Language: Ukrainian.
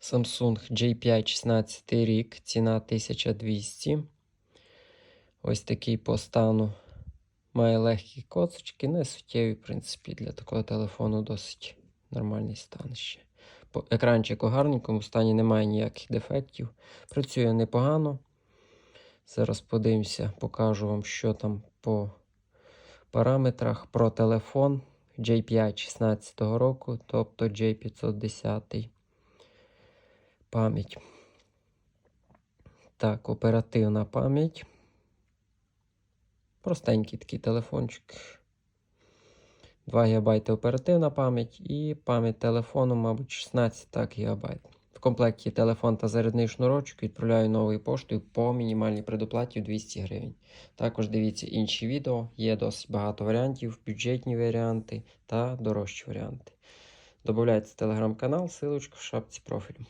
Samsung J5 16 рік, ціна 1200. Ось такий по стану. Має легкі коцочки, не суттєві, в принципі, для такого телефону досить нормальний стан ще. По екранчик у гарненькому стані, немає ніяких дефектів. Працює непогано. Зараз подивимося, покажу вам, що там по параметрах про телефон J5 16 року, тобто J510 пам'ять. Так, оперативна пам'ять. Простенький такий телефончик. 2 ГБ оперативна пам'ять і пам'ять телефону, мабуть, 16 так, ГБ. В комплекті телефон та зарядний шнурочок відправляю новою поштою по мінімальній предоплаті в 200 гривень. Також дивіться інші відео, є досить багато варіантів, бюджетні варіанти та дорожчі варіанти. В телеграм-канал, силочка в шапці профілю.